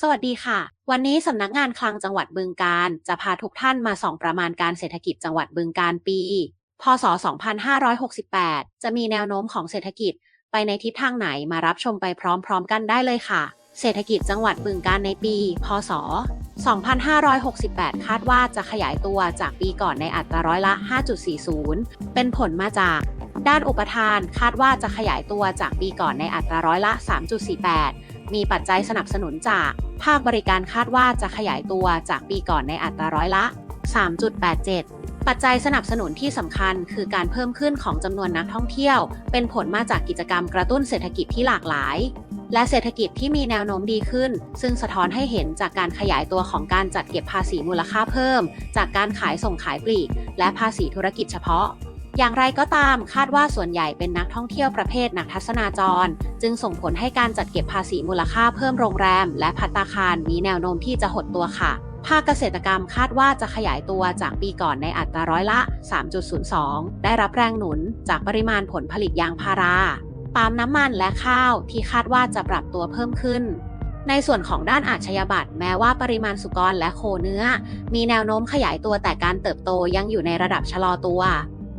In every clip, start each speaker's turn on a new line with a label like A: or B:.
A: สวัสดีค่ะ วันนี้สำนักงานคลังจังหวัดบึงกาฬจะพาทุกท่านมาส่องประมาณการเศรษฐกิจจังหวัดบึงกาฬปี พศ 2568 จะมีแนวโน้มของเศรษฐกิจไปในทิศทางไหนมารับชมไปพร้อมๆกันได้เลยค่ะ เศรษฐกิจจังหวัดบึงกาฬในปี พศ 2568 คาดว่าจะขยายตัวจากปีก่อนในอัตราร้อยละ 5.40 เป็นผลมาจากด้านอุปทานคาดว่าจะขยายตัวจากปีก่อนในอัตราร้อยละ 3.48 มีปัจจัยสนับสนุนจากภาคบริการคาดว่าจะขยายตัวจากปีก่อนในอัตราร้อยละ 3.87 ปัจจัยสนับสนุนที่สำคัญคือการเพิ่มขึ้นของจำนวนนักท่องเที่ยว เป็นผลมาจากกิจกรรมกระตุ้นเศรษฐกิจที่หลากหลาย และเศรษฐกิจที่มีแนวโน้มดีขึ้น ซึ่งสะท้อนให้เห็นจากการขยายตัวของการจัดเก็บภาษีมูลค่าเพิ่ม จากการขายส่งขายปลีก และภาษีธุรกิจเฉพาะ อย่างไรก็ตามคาดว่าส่วนใหญ่เป็นนักท่องเที่ยวประเภทนักทัศนาจร จึงส่งผลให้การจัดเก็บภาษีมูลค่าเพิ่มโรงแรม และพัตตาคารมีแนวโน้มที่จะหดตัวค่ะ ภาคเกษตรกรรมคาดว่าจะขยายตัวจากปีก่อนในอัตราร้อยละ 3.02 ได้รับแรงหนุนจากปริมาณผลผลิตยางพาราปาล์มน้ำมันและข้าวที่คาดว่าจะปรับตัวเพิ่มขึ้นในส่วนของด้านอาชญาบัตรแม้ว่าปริมาณสุกรและโคเนื้อ มีแนวโน้มขยายตัวแต่การเติบโตยังอยู่ในระดับชะลอตัว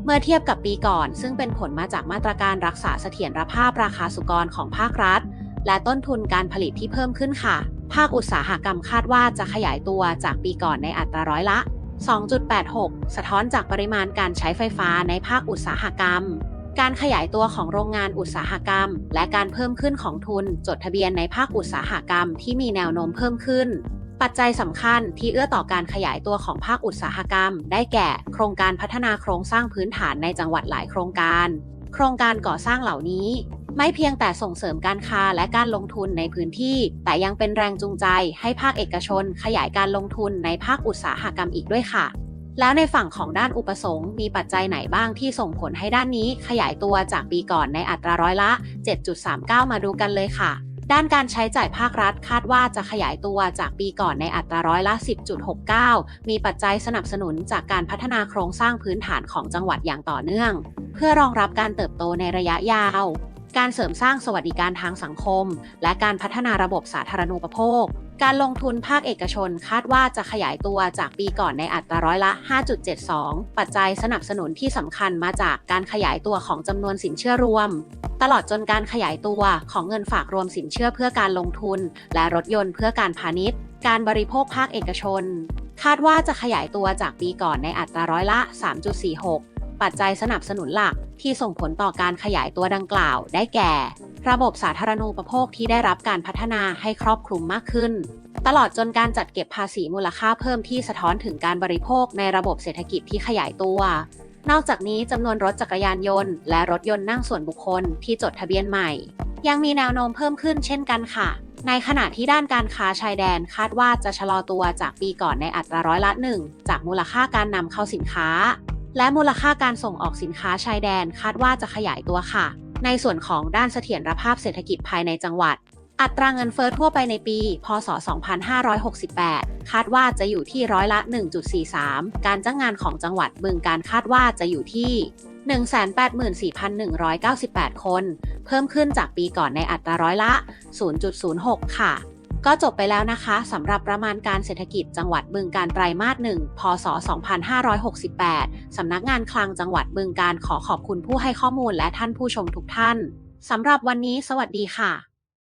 A: เมื่อเทียบกับปีก่อน ซึ่งเป็นผลมาจากมาตรการรักษาเสถียรภาพราคาสุกรของภาครัฐ และต้นทุนการผลิตที่เพิ่มขึ้นค่ะ ภาคอุตสาหกรรมคาดว่าจะขยายตัวจากปีก่อนในอัตราร้อยละ 2.86 สะท้อนจากปริมาณการใช้ไฟฟ้าในภาคอุตสาหกรรม การขยายตัวของโรงงานอุตสาหกรรม และการเพิ่มขึ้นของทุนจดทะเบียนในภาคอุตสาหกรรมที่มีแนวโน้มเพิ่มขึ้น ปัจจัยสำคัญที่เอื้อต่อการขยายตัวของภาคอุตสาหกรรม ได้แก่ โครงการพัฒนาโครงสร้างพื้นฐานในจังหวัดหลายโครงการ โครงการก่อสร้างเหล่านี้ ไม่เพียงแต่ส่งเสริมการค้าและการลงทุนในพื้นที่ แต่ยังเป็นแรงจูงใจให้ภาคเอกชน ขยายการลงทุนในภาคอุตสาหกรรมอีกด้วยค่ะ แล้วในฝั่งของด้านอุปสงค์มีปัจจัยไหนบ้างที่ส่งผลให้ด้านนี้ขยายตัวจากปีก่อนในอัตราร้อยละ 7.39 มาดูกันเลยค่ะ ด้านการใช้จ่ายภาครัฐคาดว่าจะขยายตัวจากปีก่อนในอัตราร้อยละ 10.69 มีปัจจัยสนับสนุนจากการพัฒนาโครงสร้างพื้นฐานของจังหวัดอย่างต่อเนื่อง เพื่อรองรับการเติบโตในระยะยาว การเสริมสร้างสวัสดิการทางสังคม และการพัฒนาระบบสาธารณูปโภค การลงทุนภาคเอกชนคาดว่าจะขยายตัวจากปีก่อนในอัตราร้อยละ 5.72 ปัจจัยสนับสนุนที่สำคัญมาจากการขยายตัวของจำนวนสินเชื่อรวม ตลอดจนการขยายตัวของเงินฝากรวมสินเชื่อเพื่อการลงทุน และรถยนต์เพื่อการพาณิชย์ การบริโภคภาคเอกชน คาดว่าจะขยายตัวจากปีก่อนในอัตราร้อยละ 3.46 ปัจจัยสนับสนุนหลักที่ส่งผลต่อการขยายตัวดังกล่าว ได้แก่ ระบบสาธารณูปโภคที่ได้รับการพัฒนาให้ครอบคลุมมากขึ้น ตลอดจนการจัดเก็บภาษีมูลค่าเพิ่มที่สะท้อนถึงการบริโภคในระบบเศรษฐกิจที่ขยายตัวนอกจากนี้จำนวนรถจักรยานยนต์ และรถยนต์นั่งส่วนบุคคลที่จดทะเบียนใหม่ ยังมีแนวโน้มเพิ่มขึ้นเช่นกันค่ะ ในขณะที่ด้านการค้าชายแดนคาดว่าจะชะลอตัวจากปีก่อนในอัตราร้อยละหนึ่งจากมูลค่าการนำเข้าสินค้า และมูลค่าการส่งออกสินค้าชายแดนคาดว่าจะขยายตัวค่ะ ในส่วนของด้านเสถียรภาพเศรษฐกิจภายในจังหวัด อัตราเงินเฟ้อทั่วไปในปี พศ 2568 คาดว่าจะอยู่ที่ร้อยละ 1.43 การจ้างงานของจังหวัดบึงการคาดว่าจะอยู่ที่184,198 คน เพิ่มขึ้นจากปีก่อนในอัตราร้อยละ 0.06 ค่ะ ก็จบไปแล้วนะคะสำหรับประมาณการเศรษฐกิจจังหวัดบึงการไตรมาสหนึ่งพศ 2568 สำนักงานคลังจังหวัดบึงการขอขอบคุณผู้ให้ข้อมูลและท่านผู้ชมทุกท่านสำหรับวันนี้สวัสดีค่ะ